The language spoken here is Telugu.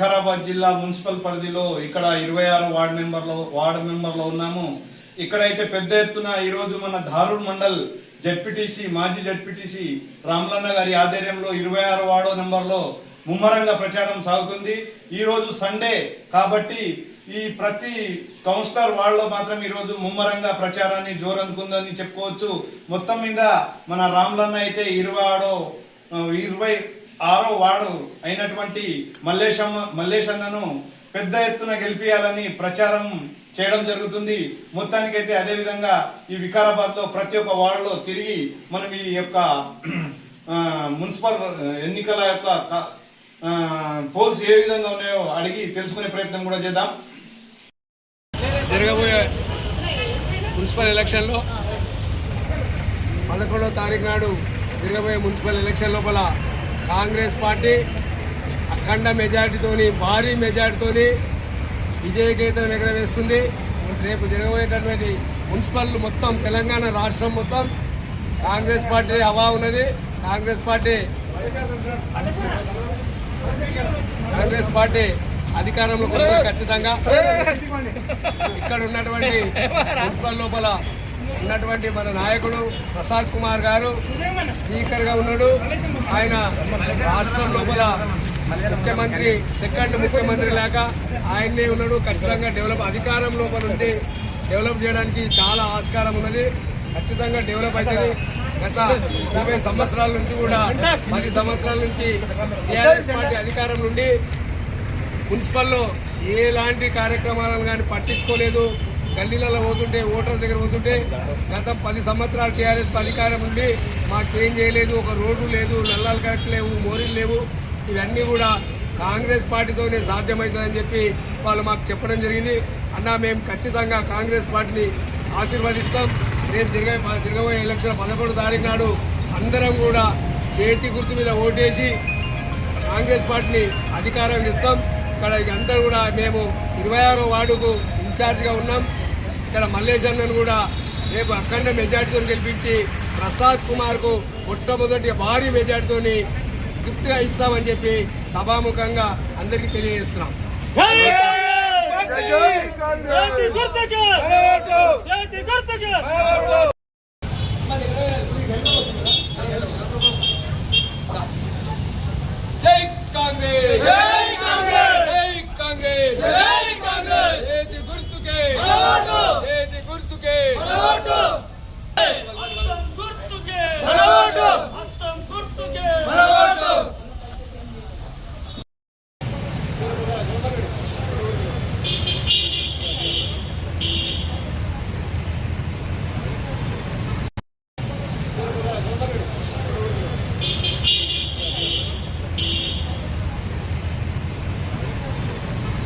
వికారాబాద్ జిల్లా మున్సిపల్ పరిధిలో ఇక్కడ ఇరవై ఆరు వార్డు మెంబర్లో వార్డు మెంబర్లో ఉన్నాము. ఇక్కడైతే పెద్ద ఎత్తున ఈరోజు మన ధారూర్ మండల్ జడ్పీటీసీ మాజీ జడ్పీటీసీ రామ్లన్న గారి ఆధ్వర్యంలో ఇరవై ఆరు వార్డో నెంబర్లో ముమ్మరంగా ప్రచారం సాగుతుంది. ఈరోజు సండే కాబట్టి ఈ ప్రతి కౌన్సిలర్ వాళ్ళలో మాత్రం ఈరోజు ముమ్మరంగా ప్రచారాన్ని జోరందుకుందని చెప్పుకోవచ్చు. మొత్తం మీద మన రామ్లన్న అయితే ఇరవై ఆడో ఇరవై ఆరో వార్డు అయినటువంటి మల్లేశమ్మ మల్లేశన్నను పెద్ద ఎత్తున గెలిపియాలని ప్రచారం చేయడం జరుగుతుంది. మొత్తానికైతే అదే విధంగా ఈ వికారాబాద్లో ప్రతి ఒక్క వార్డులో తిరిగి మనం ఈ యొక్క మున్సిపల్ ఎన్నికల యొక్క పోల్స్ ఏ విధంగా ఉన్నాయో అడిగి తెలుసుకునే ప్రయత్నం కూడా చేద్దాం. జరగబోయే మున్సిపల్ ఎలక్షన్లో పదకొండో తారీఖు నాడు జరగబోయే మున్సిపల్ ఎలక్షన్ లోపల కాంగ్రెస్ పార్టీ అఖండ మెజార్టీతోని భారీ మెజార్టీతోని విజయకేతనం ఎగరవేస్తుంది. రేపు జరగబోయేటటువంటి మున్సిపల్ మొత్తం తెలంగాణ రాష్ట్రం మొత్తం కాంగ్రెస్ పార్టీ హవా ఉన్నది. కాంగ్రెస్ పార్టీ కాంగ్రెస్ పార్టీ అధికారంలో కోసం ఖచ్చితంగా. ఇక్కడ ఉన్నటువంటి మున్సిపల్ లోపల ఉన్నటువంటి మన నాయకుడు ప్రసాద్ కుమార్ గారు స్పీకర్గా ఉన్నాడు. ఆయన రాష్ట్రం లోపల ముఖ్యమంత్రి సెకండ్ ముఖ్యమంత్రి లేక ఆయన్నే ఉన్నాడు ఖచ్చితంగా డెవలప్ అధికారం లోపల ఉండి డెవలప్ చేయడానికి చాలా ఆస్కారం ఉన్నది. ఖచ్చితంగా డెవలప్ అవుతుంది గత ముప్పై సంవత్సరాల నుంచి కూడా పది సంవత్సరాల నుంచి టీఆర్ఎస్ పార్టీ అధికారం నుండి మున్సిపల్లో ఎలాంటి కార్యక్రమాలను కానీ పట్టించుకోలేదు. గల్లీలలో పోతుంటే ఓటర్ దగ్గర పోతుంటే గత పది సంవత్సరాలు టీఆర్ఎస్ అధికారం ఉండి మాకేం చేయలేదు ఒక రోడ్డు లేదు నల్లాలు కరెక్ట్ లేవు మోరీలు లేవు. ఇవన్నీ కూడా కాంగ్రెస్ పార్టీతోనే సాధ్యమవుతుందని చెప్పి వాళ్ళు మాకు చెప్పడం జరిగింది. అన్న మేము ఖచ్చితంగా కాంగ్రెస్ పార్టీని ఆశీర్వదిస్తాం. రేపు తిరగ తిరగబోయే ఎలక్షన్ పదకొండు తారీఖు నాడు అందరం కూడా చేతి గుర్తు మీద ఓటేసి కాంగ్రెస్ పార్టీని అధికారం ఇస్తాం. ఇక్కడ అందరూ కూడా మేము ఇరవై ఆరో వార్డుకు ఇన్ఛార్జ్గా ఉన్నాం. ఇక్కడ మల్లేశన్నను కూడా రేపు అఖండ మెజార్టీతో గెలిపించి ప్రసాద్ కుమార్కు మొట్టమొదటి భారీ మెజార్టీతోని గిఫ్ట్గా ఇస్తామని చెప్పి సభాముఖంగా అందరికీ తెలియజేస్తున్నాం చేతి గుర్తుకే చేతి గుర్తుకే